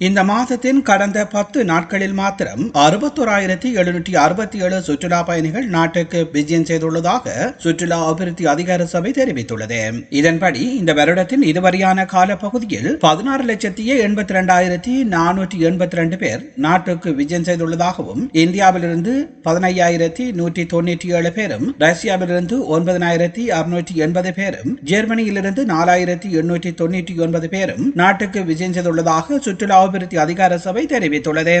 இந்த மாதத்தின் கடந்த பத்து நாட்களில் மாத்திரம் அறுபத்தோராயிரத்தி எழுநூற்றி அறுபத்தி ஏழு சுற்றுலா பயணிகள் நாட்டுக்கு விஜயம் செய்துள்ளதாக சுற்றுலா அபிவிருத்தி அதிகார சபை தெரிவித்துள்ளது. இதன்படி இந்த வருடத்தின் இதுவரையான கால பகுதியில் பதினாறு லட்சத்தி எண்பத்தி ரெண்டாயிரத்தி நானூற்றி எண்பத்தி ரெண்டு பேர் நாட்டுக்கு விஜயம் செய்துள்ளதாகவும் இந்தியாவிலிருந்து பதினையாயிரத்தி நூற்றி தொண்ணூற்றி ஏழு பேரும் ரஷ்யாவிலிருந்து ஒன்பதனாயிரத்தி அறுநூற்றி எண்பது பேரும் ஜெர்மனியிலிருந்து நாலாயிரத்தி எண்ணூற்றி தொண்ணூற்றி ஒன்பது பேரும் நாட்டுக்கு விஜயம் செய்துள்ளதாக சுற்றுலா அபிவிருத்தி அதிகார சபை தெரிவித்துள்ளது.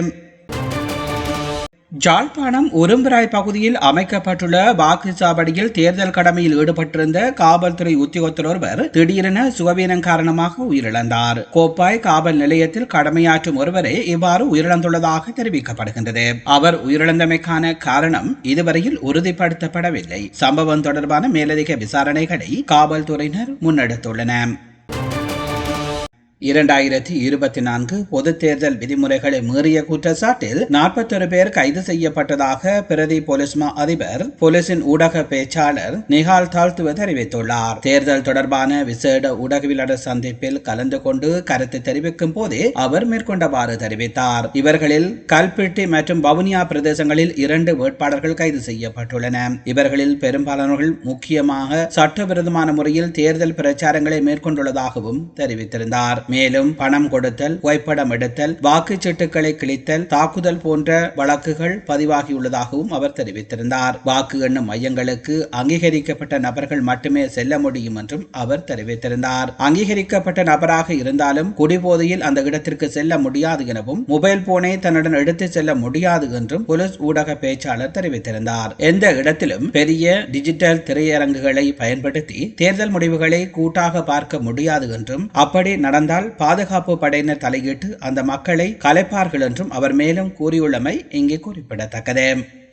ஜாழ்ப்பாணம் உரும்பிராய் பகுதியில் அமைக்கப்பட்டுள்ள வாக்குச்சாவடியில் தேர்தல் கடமையில் ஈடுபட்டிருந்த காவல்துறை உத்தியோகத்தர் ஒருவர் திடீரென சுகவீனம் காரணமாக உயிரிழந்தார். கோப்பாய் காவல் நிலையத்தில் கடமையாற்றும் ஒருவரே இவ்வாறு உயிரிழந்துள்ளதாக தெரிவிக்கப்படுகின்றது. அவர் உயிரிழந்தமைக்கான காரணம் இதுவரையில் உறுதிப்படுத்தப்படவில்லை. சம்பவம் தொடர்பான மேலதிக விசாரணைகளை காவல்துறையினர் முன்னெடுத்துள்ளனர். இரண்டாயிரத்தி இருபத்தி நான்கு பொது தேர்தல் விதிமுறைகளை மீறிய குற்றச்சாட்டில் நாற்பத்தொரு பேர் கைது செய்யப்பட்டதாக பிரதி போலீஸ் மா அதிபர் போலீசின் ஊடக பேச்சாளர் நிகால் தாழ்த்துவ தெரிவித்துள்ளார். தேர்தல் தொடர்பான விசேட ஊடகவியலாளர் சந்திப்பில் கலந்து கொண்டு கருத்து தெரிவிக்கும் போதே அவர் மேற்கொண்டவாறு தெரிவித்தார். இவர்களில் கல்பிட்டி மற்றும் வவுனியா பிரதேசங்களில் இரண்டு வேட்பாளர்கள் கைது செய்யப்பட்டுள்ளன. இவர்களில் பெரும்பாலானவர்கள் முக்கியமாக சட்டவிரோதமான முறையில் தேர்தல் பிரச்சாரங்களை மேற்கொண்டுள்ளதாகவும் தெரிவித்திருந்தார். மேலும் பணம் கொடுத்தல் புகைப்படம் எடுத்தல் வாக்குச்சீட்டுகளை கிழித்தல் தாக்குதல் போன்ற வழக்குகள் பதிவாகியுள்ளதாகவும் அவர் தெரிவித்திருந்தார். வாக்கு எண்ணும் மையங்களுக்கு அங்கீகரிக்கப்பட்ட நபர்கள் மட்டுமே செல்ல முடியும் என்றும் அவர் தெரிவித்திருந்தார். அங்கீகரிக்கப்பட்ட நபராக இருந்தாலும் குடிபோதையில் அந்த இடத்திற்கு செல்ல முடியாது எனவும் மொபைல் போனை தன்னுடன் எடுத்து செல்ல முடியாது என்றும் போலீஸ் ஊடக பேச்சாளர் தெரிவித்திருந்தார். எந்த இடத்திலும் பெரிய டிஜிட்டல் திரையரங்குகளை பயன்படுத்தி தேர்தல் முடிவுகளை கூட்டாக பார்க்க முடியாது என்றும் அப்படி நடந்தால் பாதுகாப்பு படையினர் தலையிட்டு அந்த மக்களை கலைப்பார்கள் என்றும் அவர் மேலும் கூறியுள்ளமை இங்கே குறிப்பிடத்தக்கது.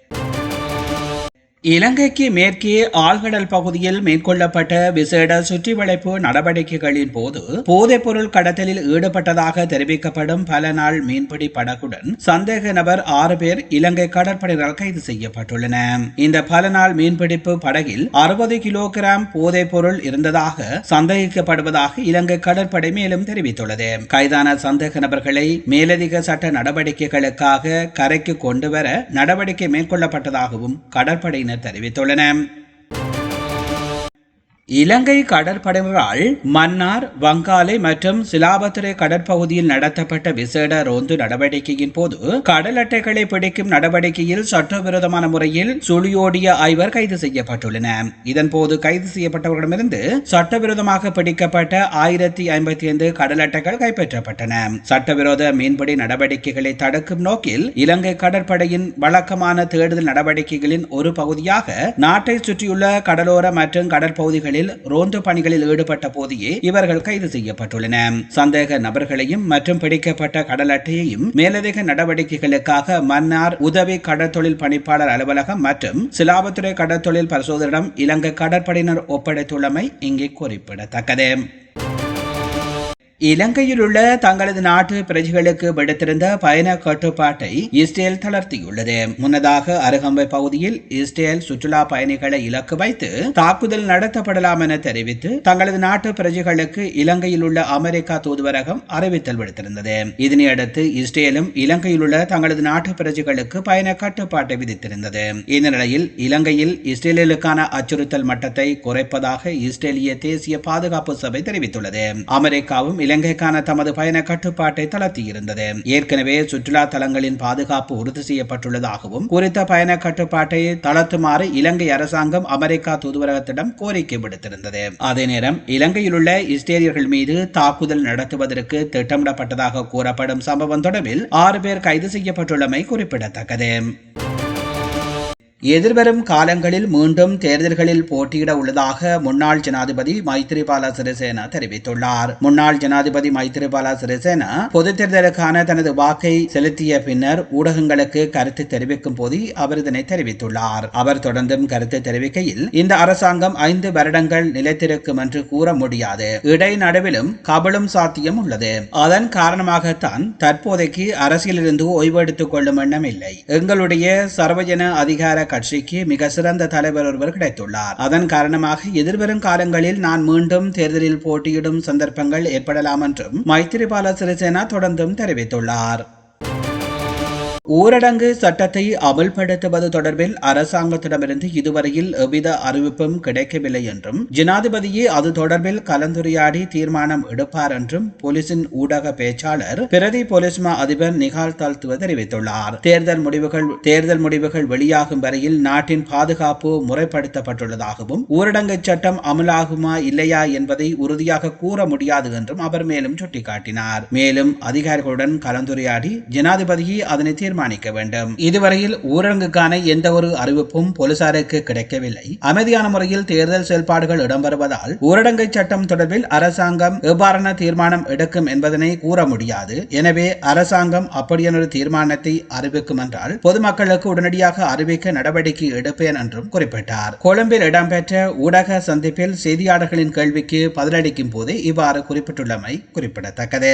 இலங்கைக்கு மேற்கே ஆழ்கடல் பகுதியில் மேற்கொள்ளப்பட்ட விசேட சுற்றி வளைப்பு நடவடிக்கைகளின் போது போதைப் பொருள் கடத்தலில் ஈடுபட்டதாக தெரிவிக்கப்படும் பல நாள் மீன்பிடி படகுடன் சந்தேக நபர் ஆறு பேர் இலங்கை கடற்படையினால் கைது செய்யப்பட்டுள்ளன. இந்த பல நாள் மீன்பிடிப்பு படகில் அறுபது கிலோகிராம் போதைப் பொருள் இருந்ததாக சந்தேகிக்கப்படுவதாக இலங்கை கடற்படை மேலும் தெரிவித்துள்ளது. கைதான சந்தேக நபர்களை மேலதிக சட்ட நடவடிக்கைகளுக்காக கரைக்கு கொண்டுவர நடவடிக்கை மேற்கொள்ளப்பட்டதாகவும் கடற்படையினர் என தெரிவித்துள்ளன. இலங்கை கடற்படையினரால் மன்னார் வங்காலை மற்றும் சிலாபத்துறை கடற்பகுதியில் நடத்தப்பட்ட விசேட ரோந்து நடவடிக்கையின் போது கடல் அட்டைகளை பிடிக்கும் நடவடிக்கையில் சட்டவிரோதமான முறையில் சுழியோடிய ஐவர் கைது செய்யப்பட்டுள்ளனர் இதன்போது கைது செய்யப்பட்டவர்களிடமிருந்து சட்டவிரோதமாக பிடிக்கப்பட்ட ஆயிரத்தி ஐம்பத்தி ஐந்து கடல் அட்டைகள் கைப்பற்றப்பட்டன. சட்டவிரோத மீன்பிடி நடவடிக்கைகளை தடுக்கும் நோக்கில் இலங்கை கடற்படையின் வழக்கமான தேடுதல் நடவடிக்கைகளின் ஒரு பகுதியாக நாட்டை சுற்றியுள்ள கடலோர மற்றும் கடற்பகுதிகளில் ரோந்து பணிகளில் ஈடுபட்ட போதே இவர்கள் கைது செய்யப்பட்டுள்ளனர் சந்தேக நபர்களையும் மற்றும் பிடிக்கப்பட்ட கடல் அட்டையையும் மேலதிக நடவடிக்கைகளுக்காக மன்னார் உதவி கடற்தொழில் பணிப்பாளர் அலுவலகம் மற்றும் சிலாபத்துறை கடற்தொழில் பரிசோதனம் இலங்கை கடற்படையினர் ஒப்படைத்துள்ளமை இங்கே குறிப்பிடத்தக்கது. இலங்கையிலுள்ள தங்களது நாட்டு பிரஜைகளுக்கு விடுத்திருந்த பயண கட்டுப்பாட்டை இஸ்ரேல் தளர்த்தியுள்ளது. முன்னதாக அருகம்பை பகுதியில் இஸ்ரேல் சுற்றுலா பயணிகளை இலக்கு வைத்து தாக்குதல் நடத்தப்படலாம் என தெரிவித்து தங்களது நாட்டு பிரஜைகளுக்கு இலங்கையில் உள்ள அமெரிக்கா தூதுவரகம் அறிவித்தல் விடுத்திருந்தது. இதனையடுத்து இஸ்ரேலும் இலங்கையில் உள்ள தங்களது நாட்டு பிரஜைகளுக்கு பயண கட்டுப்பாட்டை விதித்திருந்தது. இந்நிலையில் இலங்கையில் இஸ்ரேலுக்கான அச்சுறுத்தல் மட்டத்தை குறைப்பதாக இஸ்ரேலிய தேசிய பாதுகாப்பு சபை தெரிவித்துள்ளது. அமெரிக்காவும் இலங்கைக்கான தமது பயண கட்டுப்பாட்டை தளர்த்தியிருந்தது. ஏற்கனவே சுற்றுலா தலங்களின் பாதுகாப்பு உறுதி செய்யப்பட்டுள்ளதாகவும் குறித்த பயண கட்டுப்பாட்டை தளர்த்துமாறு இலங்கை அரசாங்கம் அமெரிக்கா தூதுவரகத்திடம் கோரிக்கை விடுத்திருந்தது. அதே நேரம் இலங்கையில் உள்ள இஸ்ரேலியர்கள் மீது தாக்குதல் நடத்துவதற்கு திட்டமிடப்பட்டதாக கூறப்படும் சம்பவம் தொடர்பில் ஆறு பேர் கைது செய்யப்பட்டுள்ளமை குறிப்பிடத்தக்கது. எதிர்வரும் காலங்களில் மீண்டும் தேர்தல்களில் போட்டியிட உள்ளதாக முன்னாள் ஜனாதிபதி மைத்திரிபால சிறிசேனா தெரிவித்துள்ளார். முன்னாள் ஜனாதிபதி மைத்திரிபால சிறிசேனா பொதுத் தேர்தலுக்கான தனது வாக்கை செலுத்திய பின்னர் ஊடகங்களுக்கு கருத்து தெரிவிக்கும் போது அவர் இதனை தெரிவித்துள்ளார். அவர் தொடர்ந்தும் கருத்து தெரிவிக்கையில் இந்த அரசாங்கம் ஐந்து வருடங்கள் நிலைத்திருக்கும் என்று கூற முடியாது. இடைநடுவிலும் கபலும் சாத்தியம் உள்ளது. அதன் காரணமாகத்தான் தற்போதைக்கு அரசியலிருந்து ஓய்வெடுத்துக் கொள்ளும் எண்ணம் இல்லை. எங்களுடைய சர்வஜன அதிகார கட்சிக்கு மிக சிறந்த தலைவர் ஒருவர் கிடைத்துள்ளார். அதன் காரணமாக எதிர்வரும் காலங்களில் நான் மீண்டும் தேர்தலில் போட்டியிடும் சந்தர்ப்பங்கள் ஏற்படலாம் என்றும் மைத்திரிபால சிறிசேனா தொடர்ந்தும் தெரிவித்துள்ளார். ஊரடங்கு சட்டத்தை அமல்படுத்துவது தொடர்பில் அரசாங்கத்திடமிருந்து இதுவரையில் எவ்வித அறிவிப்பும் கிடைக்கவில்லை என்றும் ஜனாதிபதியே அது தொடர்பில் கலந்துரையாடி தீர்மானம் எடுப்பார் என்றும் போலீசின் ஊடக பேச்சாளர் பிரதி போலீஸ் மா அதிபர் நிகால் தாழ்த்துவ தெரிவித்துள்ளார். தேர்தல் முடிவுகள் தேர்தல் முடிவுகள் வெளியாகும் வரையில் நாட்டின் பாதுகாப்பு முறைப்படுத்தப்பட்டுள்ளதாகவும் ஊரடங்கு சட்டம் அமலாகுமா இல்லையா என்பதை உறுதியாக கூற முடியாது என்றும் அவர் மேலும் சுட்டிக்காட்டினார். மேலும் அதிகாரிகளுடன் கலந்துரையாடி ஜனாதிபதியே அதனை தீர்மானிக்க வேண்டும். இதுவரையில் ஊரடங்குக்கான எந்த ஒரு அறிவிப்பும் போலீசாருக்கு கிடைக்கவில்லை. அமைதியான முறையில் தேர்தல் செயல்பாடுகள் இடம்பெறுவதால் ஊரடங்கு சட்டம் தொடர்பில் அரசாங்கம் எவ்வாறான தீர்மானம் எடுக்கும் என்பதனை கூற முடியாது. எனவே அரசாங்கம் அப்படியான தீர்மானத்தை அறிவிக்கும் என்றால் பொதுமக்களுக்கு உடனடியாக அறிவிக்க நடவடிக்கை எடுப்பேன் என்றும் குறிப்பிட்டார். கொழும்பில் இடம்பெற்ற ஊடக சந்திப்பில் செய்தியாளர்களின் கேள்விக்கு பதிலளிக்கும் போது இவ்வாறு குறிப்பிட்டுள்ளமை குறிப்பிடத்தக்கது.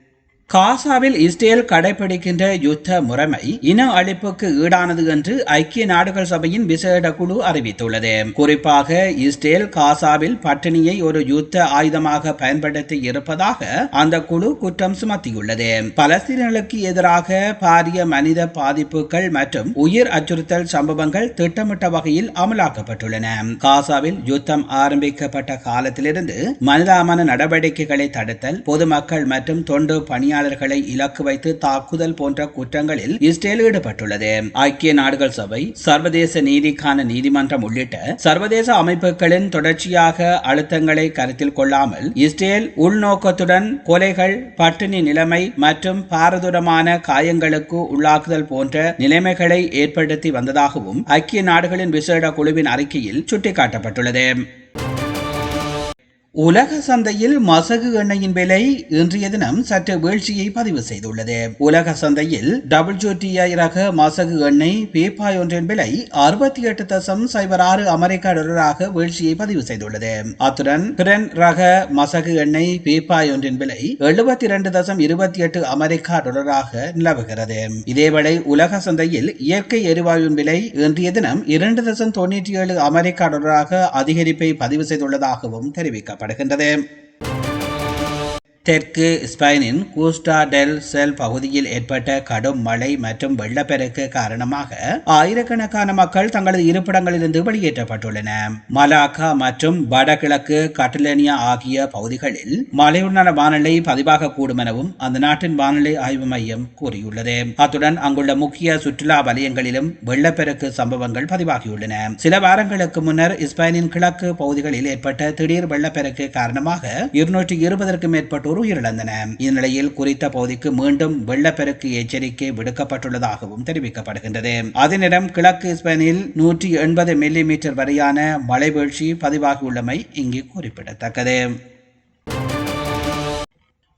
காசாவில் இஸ்ரேல் கடைபிடிக்கின்ற யுத்த முறைமை இன அழிப்புக்கு ஈடானது என்று ஐக்கிய நாடுகள் சபையின் விசேட குழு அறிவித்துள்ளது. குறிப்பாக இஸ்ரேல் காசாவில் பட்டினியை ஒரு யுத்த ஆயுதமாக பயன்படுத்தி இருப்பதாக அந்த குழு குற்றம் சுமத்தியுள்ளது. பலஸ்தீனர்களுக்கு எதிராக பாரிய மனித பாதிப்புகள் மற்றும் உயிர் அச்சுறுத்தல் சம்பவங்கள் திட்டமிட்ட வகையில் அமலாக்கப்பட்டுள்ளன. காசாவில் யுத்தம் ஆரம்பிக்கப்பட்ட காலத்திலிருந்து மனிதாமன நடவடிக்கைகளை தடுத்தல் பொதுமக்கள் மற்றும் தொண்டு பணியாளர் பணியாளர்களை இலக்கு வைத்து தாக்குதல் போன்ற குற்றங்களில் இஸ்ரேல் ஈடுபட்டுள்ளது. ஐக்கிய நாடுகள் சபை சர்வதேச நீதிக்கான நீதிமன்றம் உள்ளிட்ட சர்வதேச அமைப்புகளின் தொடர்ச்சியாக அழுத்தங்களை கருத்தில் கொள்ளாமல் இஸ்ரேல் உள்நோக்கத்துடன் கொலைகள் பட்டினி நிலைமை மற்றும் பாரதூரமான காயங்களுக்கு உள்ளாக்குதல் போன்ற நிலைமைகளை ஏற்படுத்தி வந்ததாகவும் ஐக்கிய நாடுகளின் விசேட குழுவின் அறிக்கையில் சுட்டிக்காட்டப்பட்டுள்ளது. உலக சந்தையில் மசகு எண்ணெயின் விலை இன்றைய தினம் சற்று வீழ்ச்சியை பதிவு செய்துள்ளது. உலக சந்தையில் டபிள்யூடிஐ ரக மசகு எண்ணெய் பீப்பாய் ஒன்றின் விலை அறுபத்தி எட்டு தசம் சைபர் ஆறு அமெரிக்க டாலராக வீழ்ச்சியை பதிவு செய்துள்ளது. அத்துடன் பிரன் ரக மசகு எண்ணெய் பீப்பாய் ஒன்றின் விலை எழுபத்தி இரண்டு தசம் இருபத்தி எட்டு அமெரிக்கா டாலராக நிலவுகிறது. இதேவேளை உலக சந்தையில் இயற்கை எரிவாயுவின் விலை இன்றைய தினம் இரண்டு தசம் தொன்னூற்றி ஏழு அமெரிக்கா டாலராக அதிகரிப்பை பதிவு செய்துள்ளதாகவும் தெரிவிக்கப்பட்டது pareja. Entonces, தெற்கு ஸ்பெயினின் கூஸ்டா டெல் செல் பகுதியில் ஏற்பட்ட கடும் மழை மற்றும் வெள்ளப்பெருக்கு காரணமாக ஆயிரக்கணக்கான மக்கள் தங்களது இருப்பிடங்களிலிருந்து வெளியேற்றப்பட்டுள்ளன. மலாக்கா மற்றும் வடகிழக்கு கட்டலேனியா ஆகிய பகுதிகளில் மழையுடனான வானிலை பதிவாகக்கூடும் எனவும் அந்த நாட்டின் வானிலை ஆய்வு மையம் கூறியுள்ளது. அத்துடன் அங்குள்ள முக்கிய சுற்றுலா வலயங்களிலும் வெள்ளப்பெருக்கு சம்பவங்கள் பதிவாகியுள்ளன. சில வாரங்களுக்கு முன்னர் ஸ்பெயினின் கிழக்கு பகுதிகளில் ஏற்பட்ட திடீர் வெள்ளப்பெருக்கு காரணமாக இருநூற்றி இருபதற்கும் மேற்பட்டோர் உயிரிழந்தனர் இந்நிலையில் குறித்த பகுதிக்கு மீண்டும் வெள்ளப்பெருக்கு எச்சரிக்கை விடுக்கப்பட்டுள்ளதாகவும் தெரிவிக்கப்படுகின்றது. அதனிடம் கிழக்கு ஸ்பெயினில் நூற்றி எண்பது மில்லி மீட்டர் வரையான மழை வீழ்ச்சி பதிவாகியுள்ளமை இங்கு குறிப்பிடத்தக்கது.